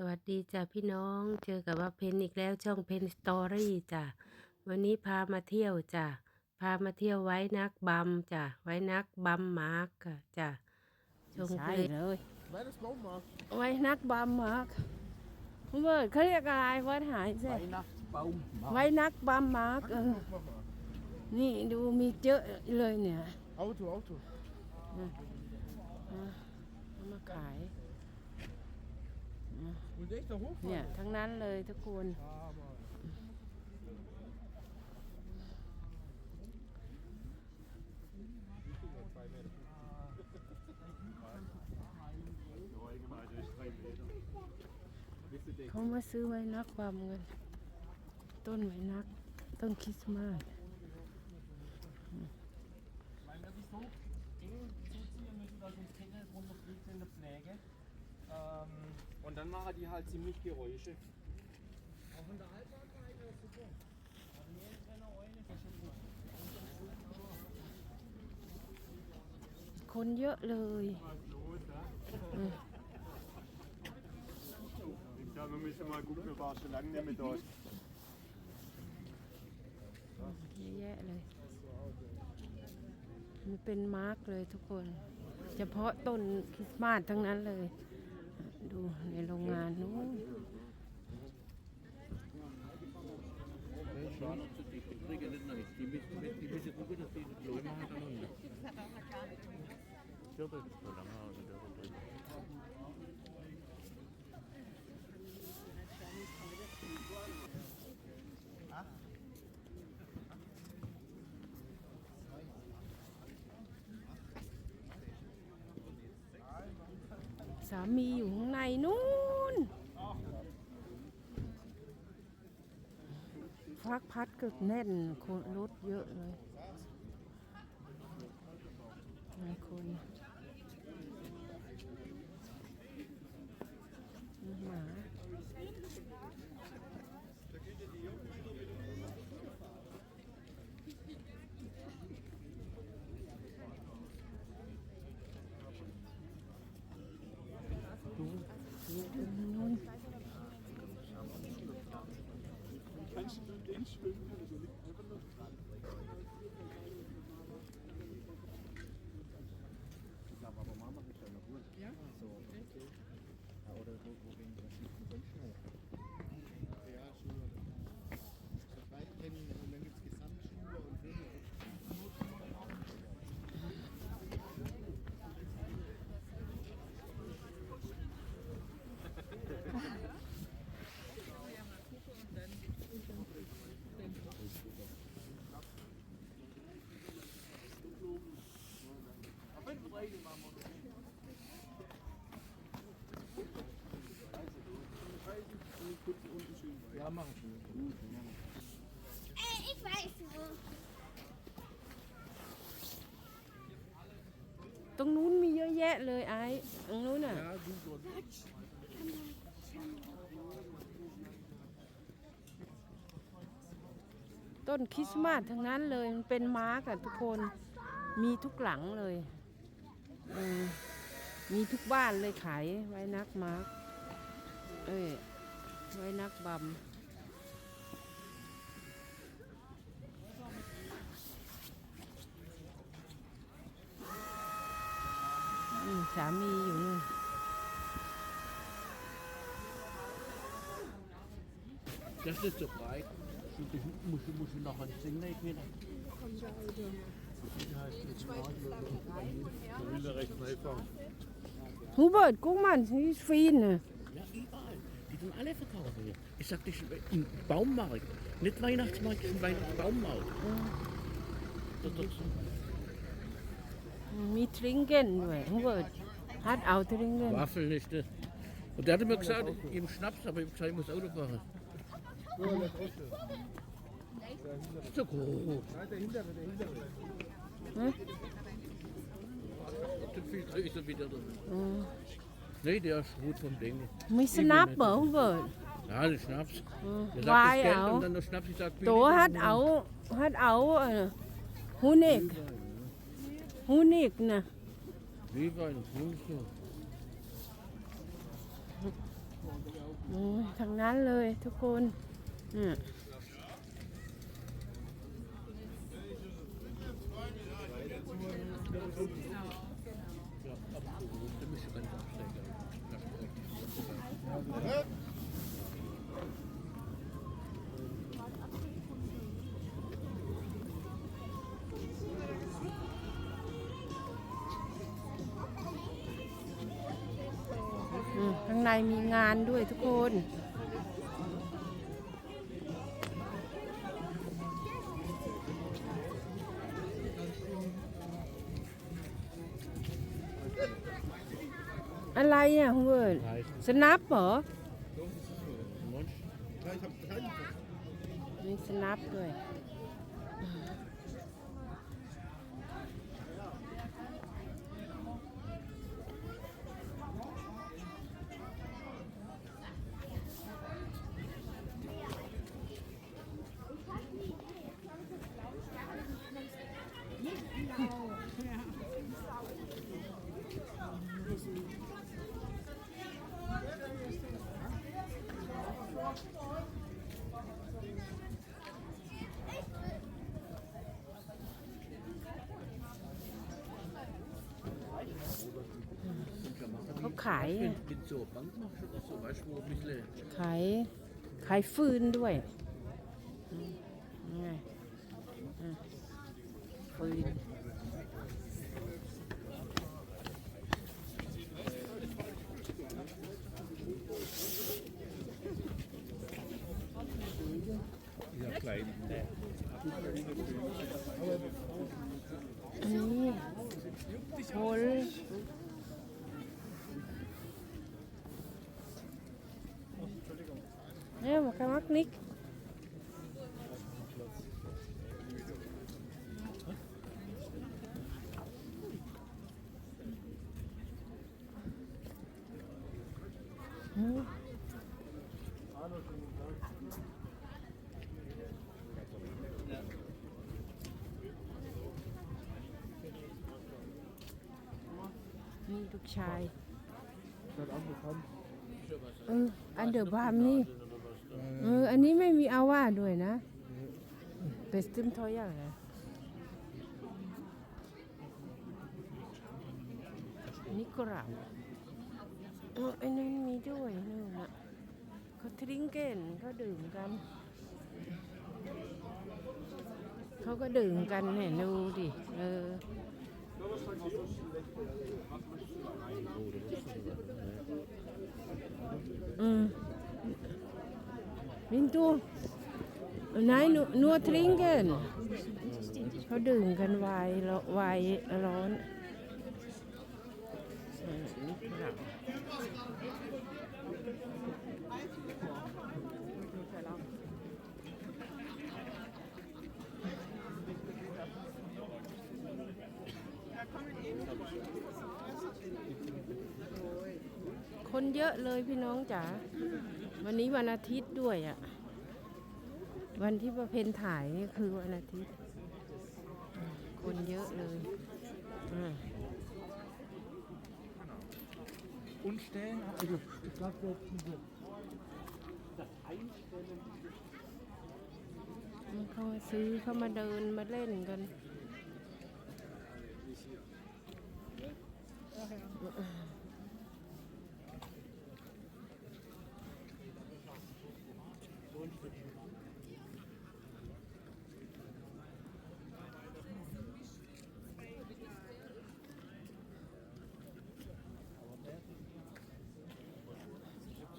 สวัสดีจ้ะพี่น้องเจอกับว่าเพนอีกแล้วช่องเพนสตอรี่จ้ะวันนี้พามาเที่ยวจ้ะพามาเที่ยวไว้นักบัมจ้ะไว้นักบัมมาร์กอะจ้ะชมใช่เพลงเลย Weihnachtsbaummarkt. ไว้นักบัมมาร์กเวิร์ดเขาเรียกอะไรวัดหายเส Weihnachtsbaummarkt. ไว้นักบัมมาร์กเออ Guck mal mal. นี่ดูมีเยอะเลยเนี่ย Auto, Auto. เอามาขาย Und echt da hoch? เนี่ย ทั้งนั้นเลยทุกคน เขามาซื้อไว้นักบัมกันต้นไว้นัก ต้นคริสต์มาส und dann machen die halt ziemlich Geräusche. Auch von der Haltbarkeit ist super. Also hier ist eine Eule, das ist schon gut. คนเยอะเลย Ich glaube, wir müssen mal gucken, wir waren schon lange nicht mehr da. เยอะแยะเลย มันเป็นมาร์กเลยทุกคน เฉพาะต้นคริสต์มาสทั้งนั้นเลย ดูในโรงงานนู้นสามีอยู่ข้างในนู้นฟักพัดก็แน่นคนรถเยอะเลยหลายคนหมา นู้น Ja, Schuhe. Das Weitrennen und dann gibt es Gesamtschuhe und Filme. Ja, mach ich. Äh, ich weiß wo. ตรงนู้นมีเยอะแยะเลยไอ้ตรงนู้นอะ Ja, du dort. ต้นคริสต์มาสทั้งนั้นเลยมันเป็นมาร์กอะทุกคนมีทุกหลังเลย มีทุกบ้านเลยขายไว้นักมาร์กเอ้ยไว้นักบัมสามีอยู่นี่นจะจะจบไว้มุสมุสนอนซิงได้ไหมล่ะ นที่ฟีนน่ะ Ja, überall. Die sind alle verkaufen hier. Ich sagte, ich, im Baummarkt. Nicht Weihnachtsmarkt, im Weihn Baummarkt. Das, das, มีทริงเกนด้วยฮูเบิร์ตฮัดเอาทริงเกน Waffeln ist das. Und der hat mir gesagt, ihm Schnaps, aber ich hab gesagt, ich muss Auto fahren. So groß. Nein, der hintere, der hintere. So viel größer wie der da. Nee, der ist gut vom Ding. มีสนับเหรอฮูเบิร์ต Ja, das Schnaps. Der sagt Wei das Geld auch. und dann der Schnaps, ich sag ตัว billig. ฮัดเอาฮัดเอาเอ่อฮูนิกฮูนิกนะ Wie Wein, Funke. โอ้ยทางนั้นเลยทุกคนเนี่ ในมีงานด้วยทุกคน อะไรอะคุณเวิร์ดสนับเหรอ Ja, ich habe keinen. มีสนับด้วย ขาขาย ขาย ขายฟืนด้วยอืมนี่ไงอืมฟืน Ja, klein. อันนี้โหล เนี่ยมันกมักนิกอืมนี่ลูกชายเอออันเดอร์บามนี่ เออ อันนี้ไม่มีอาว่าด้วยนะเป็นสติมทอยอย่างไรอันนี่กราบเอออันนั้นมีด้วยนู่นน่ะเขาทริงเกนเขาดื่มกัน เขาก็ดื่มกันเนี่ยดูดิ เอออืม มินตูนายนัวทริงเกนเขาดื่มกันวน์ร้อนไวน์ร้อนคนเยอะเลยพี่น้องจ๋า วันนี้วันอาทิตย์ด้วยอะ่ะ วันที่ประเพณถ่ายนี่คือวันอาทิตย์ คนเยอะเลยม Und stellen ab. Ich glaube, das diese เขามาซื้อเขามาเดินมาเล่นกัน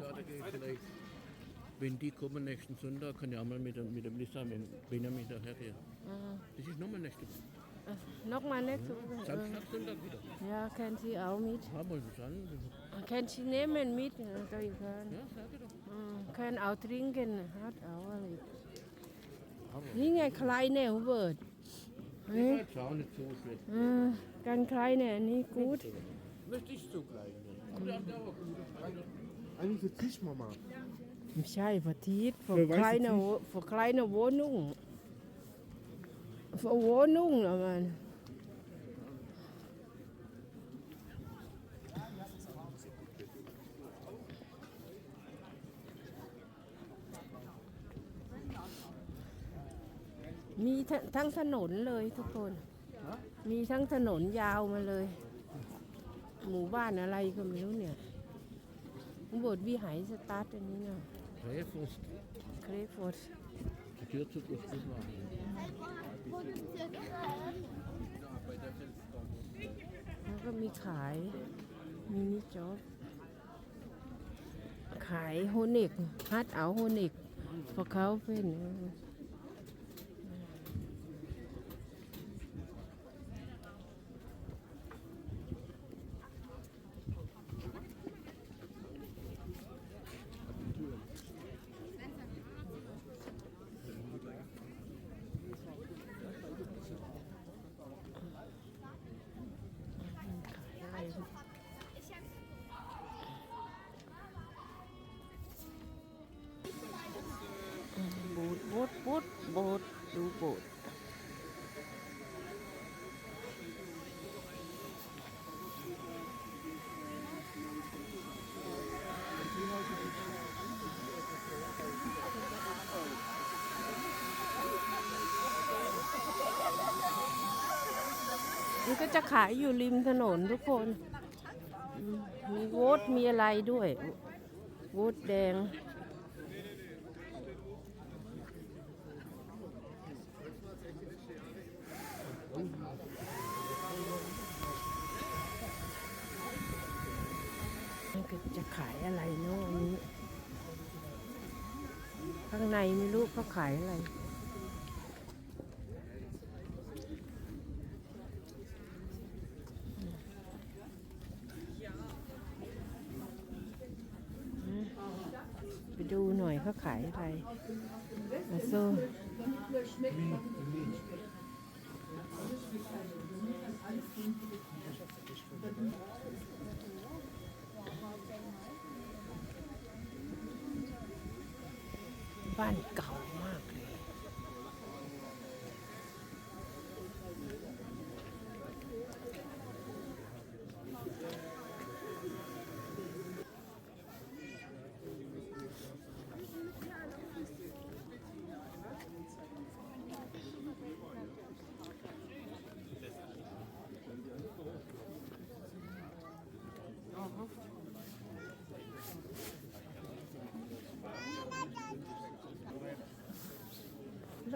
Ja, da gehe ich vielleicht. Wenn die kommen nächsten Sonntag, kann ich auch mal mit, der- mit dem Lisa, mit dem Benjamin dahergehen. อืม Das ist nochmal nächste Woche. อะนกมาเน็กซ์ Samstag, Sonntag wieder. ยาแคนซีเอามิด Haben wir es an. แคนซีเนมนมิดตัวอีกคน Ja, sag ich doch. แคนเอาทริงกันฮัดเอาอะไร Aber นี่ไงใครเนี่ยฮูเบิร์ตเฮ้ย ist auch nicht so schlecht. อืมการใครเนี่ยอันนี้กูด Möchte ich so klein. Oder hat der aber gut. ไม่ใช่พระทิตฝกใครนะฝกใครนะโวนุ่งฝกโวนุ่งนะมันมีทั้งถนนเลยทุกคน มีทั้งถนนยาวมาเลย หมู่บ้านอะไรก็ไม่รู้เนี่ยบทวิหารสตาร์ทอันนี้เนาะ อร์ด die Tür zu gut machen. แล้วก็มีขายมินิจ็อบขายโฮนิกฮัดเอาโฮนิกเพราะเขาเป็น โบสดูโบสถ์มันก็จะขายอยู่ริมถนนทุกคนมมีโวตมีอะไรด้วย โวตแดง เขาขายอะไร ไปดูหน่อยเขาขายอะไรมาโซ่บ้านเก่า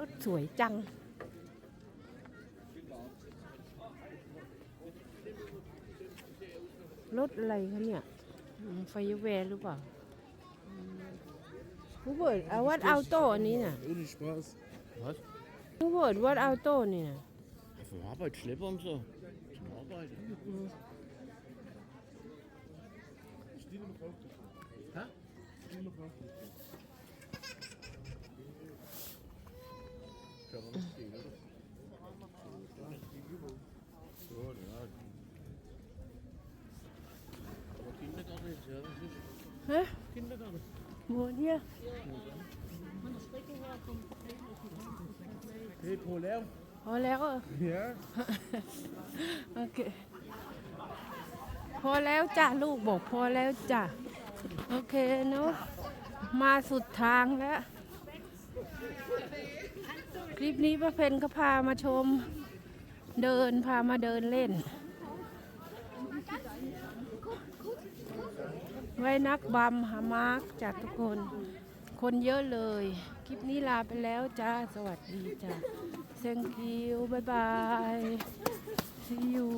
ถสวยจัง รถอะไรคะเนี่ยอืมไฟแวร์หรือเปล่าผู้เบิร์ดเอาวัดเอาโต้อันนี้น่ะ Ohne Spaß. Was? ผู้เบิร์ดวัดเอาโต้นี่น่ะ Für Arbeit, Schlepper und so. Zum Arbeiten. Stille braucht es. Hä? Stille braucht es. Kann man nicht gehen, oder? So, ja. Aber Kindergarten ist ja, das ist Hä? Kindergarten. โบสถ์เนี่ย Hey, Paul, Leo. พอแล้วเหรอ Ja. โอเคพอแล้วจ้ะลูกบอกพอแล้วจ้ะโอเคเนาะมาสุดทางแล้ว คลิปนี้ป้าเพนก็พามาชม เดินพามาเดินเล่น ไว้นักบัมหามาร์กจากทุกคน คนเยอะเลย คลิปนี้ลาไปแล้วจ้า สวัสดีจ้า thank you บ๊ายบาย see you